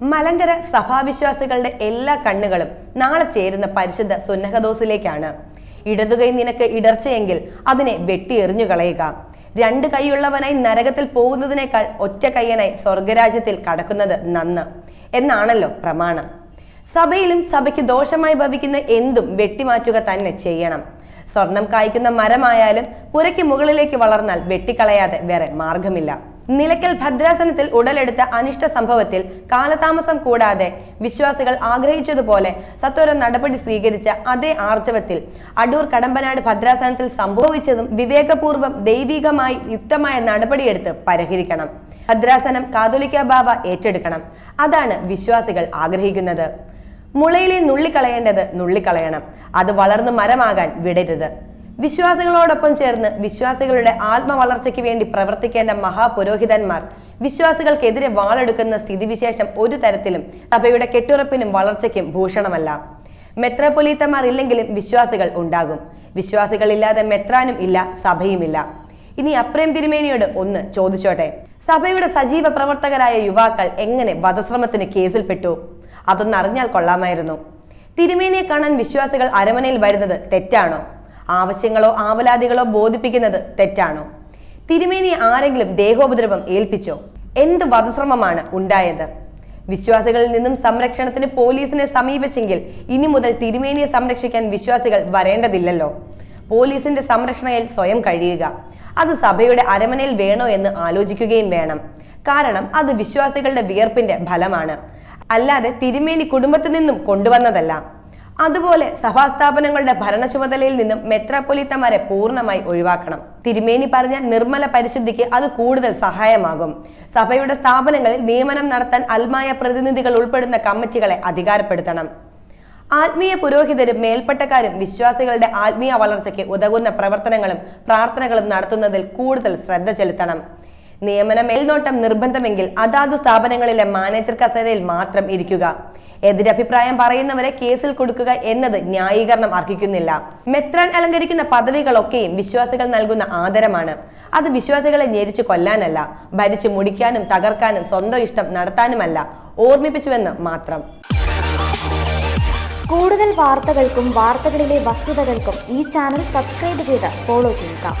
മലങ്കര സഭാവിശ്വാസികളുടെ എല്ലാ കണ്ണുകളും നാളെ ചേരുന്ന പരിശുദ്ധ സുന്നഹദോസിലേക്കാണ്. ഇടതുകൈ നിനക്ക് ഇടർച്ചയെങ്കിൽ അതിനെ വെട്ടിയെറിഞ്ഞു കളയുക. രണ്ട് കൈയുള്ളവനായി നരകത്തിൽ പോകുന്നതിനേക്കാൾ ഒറ്റ കയ്യനായി സ്വർഗരാജ്യത്തിൽ കടക്കുന്നത് നന്ന് എന്നാണല്ലോ പ്രമാണം. സഭയിലും സഭയ്ക്ക് ദോഷമായി ഭവിക്കുന്ന എന്തും വെട്ടിമാറ്റുക തന്നെ ചെയ്യണം. സ്വർണം കായ്ക്കുന്ന മരമായാലും പുരയ്ക്ക് മുകളിലേക്ക് വളർന്നാൽ വെട്ടിക്കളയാതെ വേറെ മാർഗമില്ല. നിലയ്ക്കൽ ഭദ്രാസനത്തിൽ ഉടലെടുത്ത അനിഷ്ട സംഭവത്തിൽ കാലതാമസം കൂടാതെ വിശ്വാസികൾ ആഗ്രഹിച്ചതുപോലെ സത്വര നടപടി സ്വീകരിച്ച അതേ ആർജവത്തിൽ അടൂർ കടമ്പനാട് ഭദ്രാസനത്തിൽ സംഭവിച്ചതും വിവേകപൂർവം ദൈവികമായി യുക്തമായ നടപടിയെടുത്ത് പരിഹരിക്കണം. ഭദ്രാസനം കാതോലിക്ക ബാബ ഏറ്റെടുക്കണം. അതാണ് വിശ്വാസികൾ ആഗ്രഹിക്കുന്നത്. മുളയിലെ നുള്ളിക്കളയേണ്ടത് നുള്ളിക്കളയണം. അത് വളർന്ന് മരമാകാൻ വിടരുത്. വിശ്വാസികളോടൊപ്പം ചേർന്ന് വിശ്വാസികളുടെ ആത്മവളർച്ചയ്ക്ക് വേണ്ടി പ്രവർത്തിക്കേണ്ട മഹാപുരോഹിതന്മാർ. വിശ്വാസികൾക്കെതിരെ വാളെടുക്കുന്ന സ്ഥിതിവിശേഷം ഒരു തരത്തിലും സഭയുടെ കെട്ടുറപ്പിനും വളർച്ചയ്ക്കും ഭൂഷണമല്ല. മെത്രാപൊലീത്തമാർ ഇല്ലെങ്കിലും വിശ്വാസികൾ ഉണ്ടാകും. വിശ്വാസികളില്ലാതെ മെത്രാനും ഇല്ല സഭയുമില്ല ഇനി അപ്രേം തിരുമേനിയോട് ഒന്ന് ചോദിച്ചോട്ടെ. സഭയുടെ സജീവ പ്രവർത്തകരായ യുവാക്കൾ എങ്ങനെ വധശ്രമത്തിന് കേസിൽപ്പെട്ടു? അതൊന്ന് അറിഞ്ഞാൽ കൊള്ളാമായിരുന്നു. തിരുമേനിയെ കാണാൻ വിശ്വാസികൾ അരമനയിൽ വരുന്നത് തെറ്റാണോ? ആവശ്യങ്ങളോ ആവലാതികളോ ബോധിപ്പിക്കുന്നത് തെറ്റാണോ? തിരുമേനി ആരെങ്കിലും ദേഹോപദ്രവം ഏൽപ്പിച്ചോ? എന്ത് വധശ്രമമാണ് ഉണ്ടായത്? വിശ്വാസികളിൽ നിന്നും സംരക്ഷണത്തിന് പോലീസിനെ സമീപിച്ചെങ്കിൽ ഇനി മുതൽ തിരുമേനിയെ സംരക്ഷിക്കാൻ വിശ്വാസികൾ വരേണ്ടതില്ലല്ലോ. പോലീസിന്റെ സംരക്ഷണയിൽ സ്വയം കഴിയുക. അത് സഭയുടെ അരമനയിൽ വേണോ എന്ന് ആലോചിക്കുകയും വേണം. കാരണം അത് വിശ്വാസികളുടെ വിയർപ്പിന്റെ ഫലമാണ്. അല്ലാതെ തിരുമേനി കുടുംബത്തിൽ നിന്നും കൊണ്ടുവന്നതല്ല. അതുപോലെ സഭാസ്ഥാപനങ്ങളുടെ ഭരണ ചുമതലയിൽ നിന്നും മെത്രാപ്പൊലീത്തമാരെ പൂർണമായി ഒഴിവാക്കണം. തിരുമേനി പറഞ്ഞ നിർമ്മല പരിശുദ്ധിക്ക് അത് കൂടുതൽ സഹായമാകും. സഭയുടെ സ്ഥാപനങ്ങളിൽ നിയമനം നടത്താൻ അൽമായ പ്രതിനിധികൾ ഉൾപ്പെടുന്ന കമ്മിറ്റികളെ അധികാരപ്പെടുത്തണം. ആത്മീയ പുരോഹിതരും മേൽപ്പട്ടക്കാരും വിശ്വാസികളുടെ ആത്മീയ വളർച്ചയ്ക്ക് ഉതകുന്ന പ്രവർത്തനങ്ങളും പ്രാർത്ഥനകളും നടത്തുന്നതിൽ കൂടുതൽ ശ്രദ്ധ ചെലുത്തണം. നിയമന മേൽനോട്ടം നിർബന്ധമെങ്കിൽ അതാതു സ്ഥാപനങ്ങളിലെ മാനേജർ കസേരയിൽ മാത്രം ഇരിക്കുക. എതിരഭിപ്രായം പറയുന്നവരെ കേസിൽ കൊടുക്കുക എന്നത് ന്യായീകരണം അർഹിക്കുന്നില്ല. മെത്രാൻ അലങ്കരിക്കുന്ന പദവികളൊക്കെയും വിശ്വാസികൾ നൽകുന്ന ആദരമാണ്. അത് വിശ്വാസികളെ ഞെരിച്ചു കൊല്ലാനല്ല ഭരിച്ചു മുടിക്കാനും തകർക്കാനും സ്വന്തം ഇഷ്ടം നടത്താനുമല്ല ഓർമ്മിപ്പിച്ചുവെന്ന് മാത്രം. കൂടുതൽ വാർത്തകൾക്കും വാർത്തകളിലെ വസ്തുതകൾക്കും ഈ ചാനൽ സബ്സ്ക്രൈബ് ചെയ്ത് ഫോളോ ചെയ്യുക.